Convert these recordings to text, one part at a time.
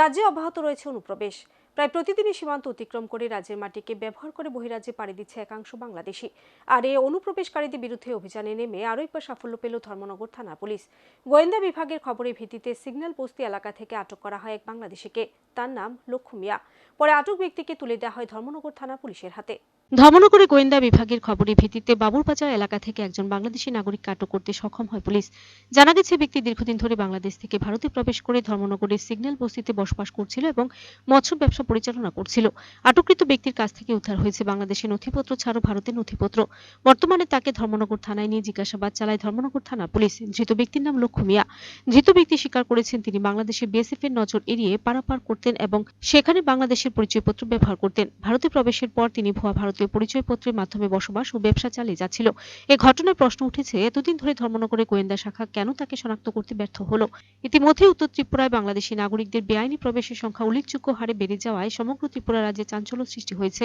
রাজ্যে অব্যাহত রয়েছে অনুপ্রবেশ। প্রায় প্রতিদিনই সীমান্ত অতিক্রম করে রাজ্যের মাটিকে ব্যবহার করে বহিরাজ্যে পাড়ি দিচ্ছে একাংশ বাংলাদেশি। আর এই অনুপ্রবেশকারীদের বিরুদ্ধে অভিযানে নেমে আরও একবার সাফল্য পেল ধর্মনগর থানা পুলিশ। গোয়েন্দা বিভাগের খবরের ভিত্তিতে সিগন্যাল বস্তি এলাকা থেকে আটক করা হয় এক বাংলাদেশিকে। তার নাম লক্ষ্য মিয়া। পরে আটক ব্যক্তিকে তুলে দেওয়া হয় ধর্মনগর থানা পুলিশের হাতে। ধর্মনগরে গোয়েন্দা বিভাগের খবরের ভিত্তিতে বাবুরবাজার এলাকা থেকে একজন বাংলাদেশি নাগরিককে আটক করতে সক্ষম হয় পুলিশ। জানা গেছে, ব্যক্তি দীর্ঘদিন ধরে বাংলাদেশ থেকে ভারতে প্রবেশ করে ধর্মনগরের সিগন্যাল বস্তিতে বসবাস করছিল এবং মৎস্য ব্যবসা পরিচালনা করছিল। আটককৃত ব্যক্তির কাছ থেকে উদ্ধার হয়েছে বাংলাদেশের নথিপত্র ছাড়াও ভারতের নথিপত্র। বর্তমানে তাকে ধর্মনগর থানায় নিয়ে জিজ্ঞাসাবাদ চালায় ধর্মনগর থানা পুলিশ। ধৃত ব্যক্তির নাম লক্ষ্য মিয়া। ধৃত ব্যক্তি স্বীকার করেছেন তিনি বাংলাদেশের বিএসএফ এর নজর এড়িয়ে পারাপার করতেন এবং সেখানে বাংলাদেশের পরিচয়পত্র ব্যবহার করতেন। ভারতে প্রবেশের পর তিনি ভুয়া ভারতীয় পরিচয়পত্রের মাধ্যমে বসবাস ও ব্যবসা চালিয়ে যাচ্ছিল। এ ঘটনায় প্রশ্ন উঠেছে, এতদিন ধরে ধর্মনগরে গোয়েন্দা শাখা কেন তাকে শনাক্ত করতে ব্যর্থ হলো? ইতিমধ্যে উত্তর ত্রিপুরায় বাংলাদেশি নাগরিকদের বেআইনি প্রবেশের সংখ্যা উল্লেখযোগ্য হারে বেড়ে যাওয়ায় সমগ্র ত্রিপুরা রাজ্যে চাঞ্চল্য সৃষ্টি হয়েছে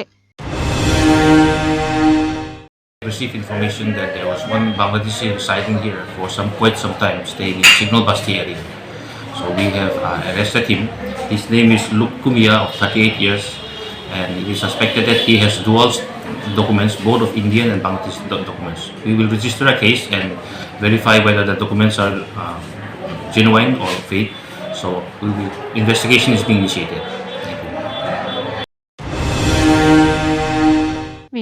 received information that there was one Bangladeshi residing here for some quite some time, staying in Signal Basti area. So we have uh, arrested him. His name is Luk Kumia of 38 years, and it is suspected that he has dual documents, both of Indian and Bangladeshi do- documents. We will register a case and verify whether the documents are uh, genuine or fake. So we will, investigation is being initiated.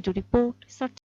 Thank Report report